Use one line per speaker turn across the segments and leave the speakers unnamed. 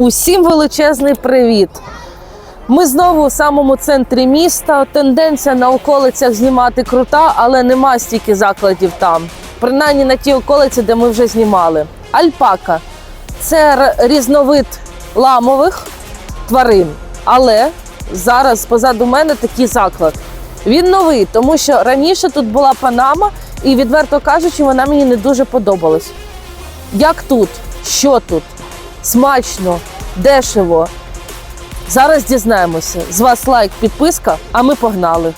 Усім величезний привіт! Ми знову у самому центрі міста. Тенденція на околицях знімати крута, але нема стільки закладів там. Принаймні на ті околиці, де ми вже знімали. Альпака це різновид ламових тварин. Але зараз позаду мене такий заклад. Він новий, тому що раніше тут була панама, і відверто кажучи, вона мені не дуже подобалась. Як тут? Що тут? Смачно, дешево. Зараз дізнаємося. З вас лайк, підписка, а ми погнали.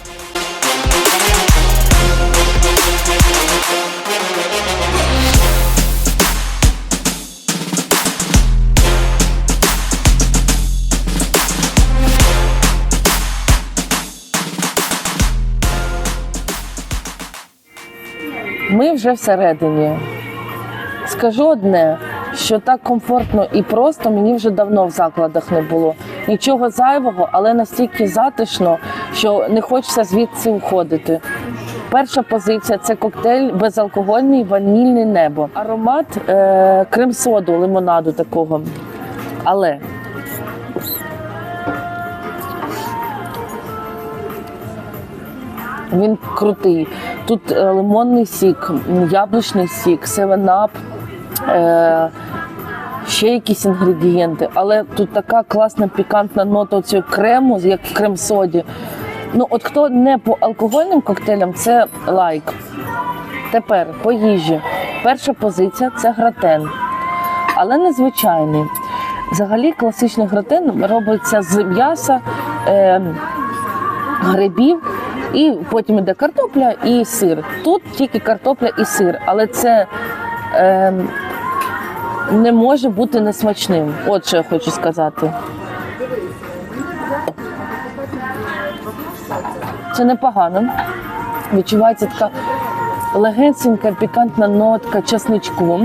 Ми вже всередині. Скажу одне, що так комфортно і просто мені вже давно в закладах не було. Нічого зайвого, але настільки затишно, що не хочеться звідси уходити. Перша позиція це коктейль безалкогольний ванільне небо. Аромат е, крем-соду, лимонаду такого. Але він крутий. Тут е, лимонний сік, яблучний сік, 7-Up, е, ще якісь інгредієнти. Але тут така класна пікантна нота цього крему, як в крем-соді. Ну, от хто не по алкогольним коктейлям, це лайк. Тепер по їжі. Перша позиція це гратен, але незвичайний. Взагалі класичний гратен робиться з м'яса. Е, грибів, і потім йде картопля і сир. Тут тільки картопля і сир, але це е, не може бути несмачним. От що я хочу сказати. Це непогано. Відчувається така легенька пікантна нотка чесничку.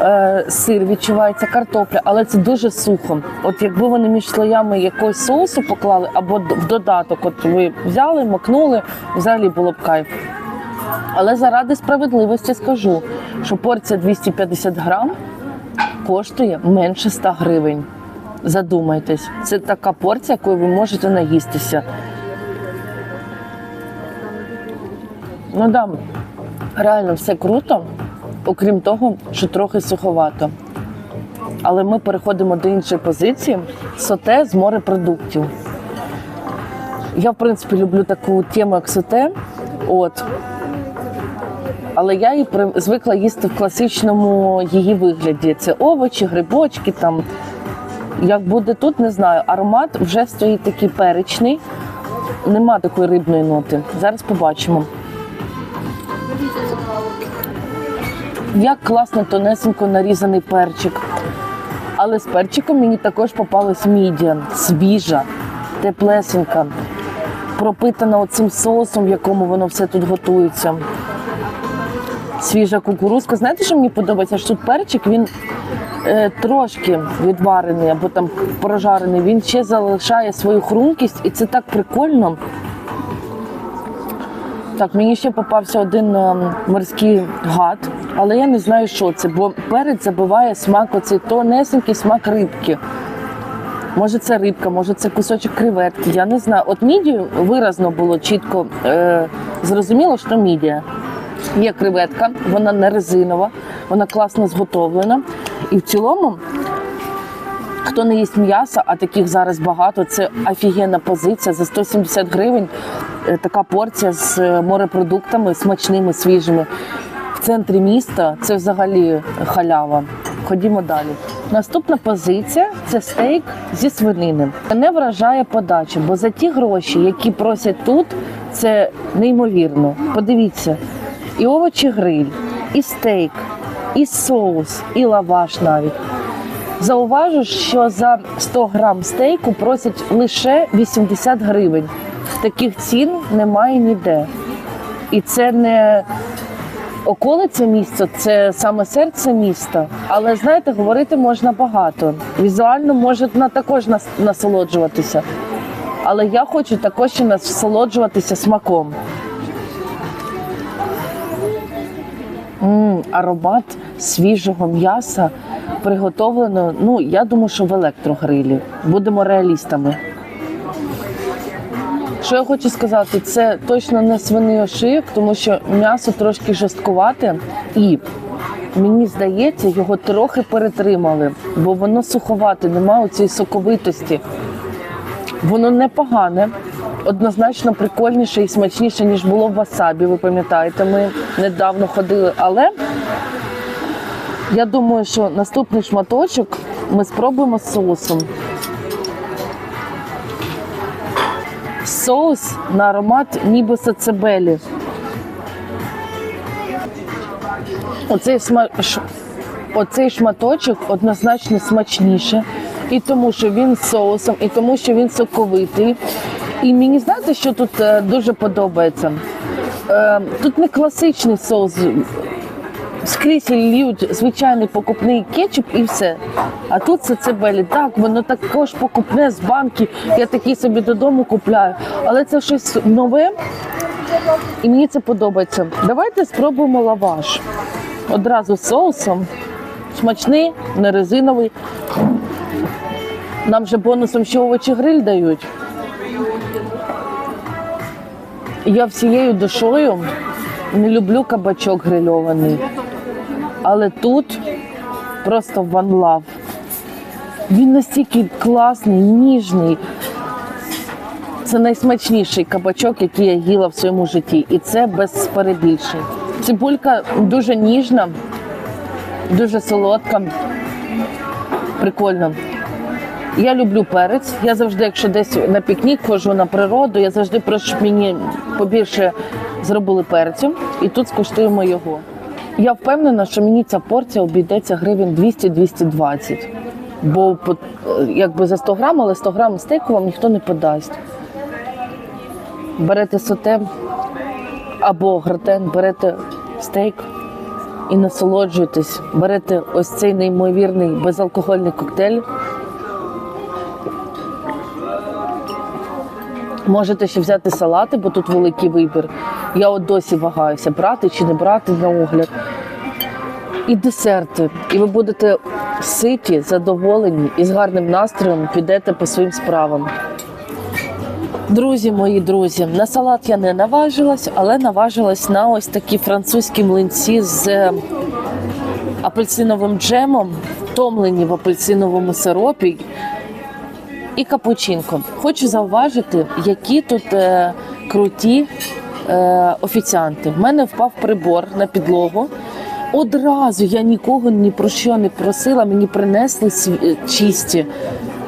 Е, сир відчувається картопля, але це дуже сухо. От якби вони між слоями якогось соусу поклали, або в додаток, от ви взяли, макнули, взагалі було б кайф. Але заради справедливості скажу, що порція 250 грам коштує менше 100 гривень. Задумайтесь, це така порція, якою ви можете наїстися. Ну да, реально все круто, окрім того, що трохи суховато. Але ми переходимо до іншої позиції соте з морепродуктів. Я, в принципі, люблю таку тему, як соте. От. Але я її звикла їсти в класичному її вигляді. Це овочі, грибочки. Там. Як буде тут, не знаю. Аромат вже стоїть такий перечний. Нема такої рибної ноти. Зараз побачимо. Як класно тонесенько нарізаний перчик. Але з перчиком мені також попалась мідія, свіжа, теплесенька, пропитана оцим соусом, в якому воно все тут готується. Свіжа кукурузка. Знаєте, що мені подобається? Що тут перчик він е, трошки відварений або там прожарений, він ще залишає свою хрумкість, і це так прикольно. Так, мені ще попався один е, морський гад, але я не знаю, що це, бо перець забиває смак, оцей тонесенький смак рибки. Може, це рибка, може це кусочок креветки. Я не знаю. От мідію виразно було чітко е, зрозуміло, що мідія. Є креветка, вона не резинова, вона класно зготовлена. І в цілому, хто не їсть м'яса, а таких зараз багато, це офігенна позиція за 170 гривень. е, Така порція з е, морепродуктами смачними, свіжими. В центрі міста це взагалі халява. Ходімо далі. Наступна позиція це стейк зі свинини. Мене вражає подача, бо за ті гроші, які просять тут, це неймовірно. Подивіться, і овочі гриль, і стейк, і соус, і лаваш навіть. Зауважу, що за 100 грам стейку просять лише 80 гривень. Таких цін немає ніде. І це не околиця міста, це саме серце міста. Але знаєте, говорити можна багато. Візуально можна також насолоджуватися. Але я хочу також ще насолоджуватися смаком. Аромат свіжого м'яса, приготовлено. Ну, я думаю, що в електрогрилі. Будемо реалістами. Що я хочу сказати, це точно не свиний ошийок, тому що м'ясо трошки жорсткувате і мені здається, його трохи перетримали, бо воно суховате, немає цієї соковитості. Воно непогане, однозначно прикольніше і смачніше, ніж було в васабі. Ви пам'ятаєте, ми недавно ходили. Але я думаю, що наступний шматочок ми спробуємо з соусом. Соус на аромат ніби сацебелі. Оцей, сма... Оцей шматочок однозначно смачніше. І тому, що він з соусом, і тому, що він соковитий. І мені знаєте, що тут е, дуже подобається? Е, тут не класичний соус. Скрізь льють звичайний покупний кетчуп і все. А тут це цибелі. Так, воно також покупне з банки. Я такий собі додому купляю. Але це щось нове, і мені це подобається. Давайте спробуємо лаваш. Одразу з соусом. Смачний, не резиновий. Нам же бонусом ще овочі гриль дають. Я всією душою не люблю кабачок грильований. Але тут просто one love. Він настільки класний, ніжний. Це найсмачніший кабачок, який я їла в своєму житті. І це без перебільшень. Цибулька дуже ніжна, дуже солодка. Прикольно. Я люблю перець. Я завжди, якщо десь на пікнік ходжу на природу, я завжди прошу, щоб мені побільше зробили перцю, і тут скуштуємо його. Я впевнена, що мені ця порція обійдеться гривень 200-220. Бо якби за 100 грам, але 100 грам стейку вам ніхто не подасть. Берете соте або гратен, берете стейк і насолоджуєтесь. Берете ось цей неймовірний безалкогольний коктейль. Можете ще взяти салати, бо тут великий вибір. Я от досі вагаюся, брати чи не брати на огляд. І десерти. І ви будете ситі, задоволені і з гарним настроєм підете по своїм справам. Друзі, мої друзі, на салат я не наважилась, але наважилась на ось такі французькі млинці з апельсиновим джемом, втомлені в апельсиновому сиропі і капучинко. Хочу зауважити, які тут е, круті е, офіціанти. В мене впав прибор на підлогу. Одразу я нікого ні про що не просила, мені принесли е, чисті.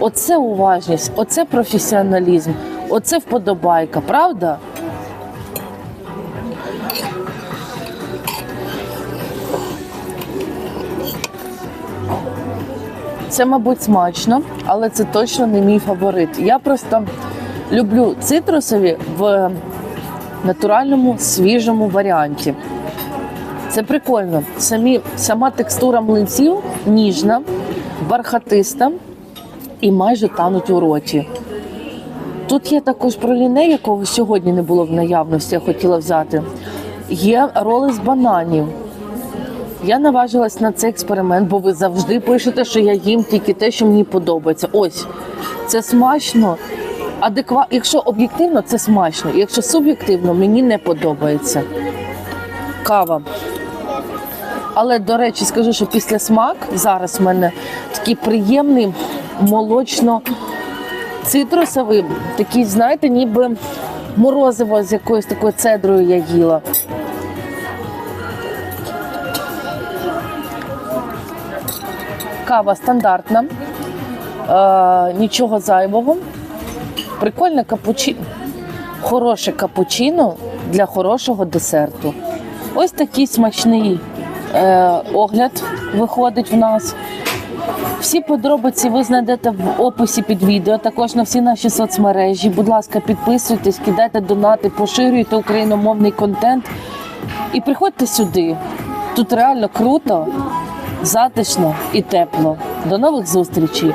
Оце уважність, оце професіоналізм, оце вподобайка, правда? Це, мабуть, смачно, але це точно не мій фаворит. Я просто люблю цитрусові в натуральному свіжому варіанті. Це прикольно. Самі, сама текстура млинців ніжна, бархатиста і майже тануть у роті. Тут є також проліне, якого сьогодні не було в наявності, я хотіла взяти. Є роли з бананів. Я наважилась на цей експеримент, бо ви завжди пишете, що я їм тільки те, що мені подобається. Ось це смачно. Адеква... Якщо об'єктивно, це смачно. Якщо суб'єктивно, мені не подобається. Кава. Але, до речі, скажу, що після смак зараз в мене такий приємний молочно-цитрусовий, такий, знаєте, ніби морозиво з якоюсь такою цедрою я їла. Кава стандартна, е, нічого зайвого. Прикольне капучино. Хороше капучино для хорошого десерту. Ось такий смачний е, огляд виходить в нас. Всі подробиці ви знайдете в описі під відео, також на всі наші соцмережі. Будь ласка, підписуйтесь, кидайте донати, поширюйте україномовний контент і приходьте сюди. Тут реально круто, затишно і тепло. До нових зустрічей!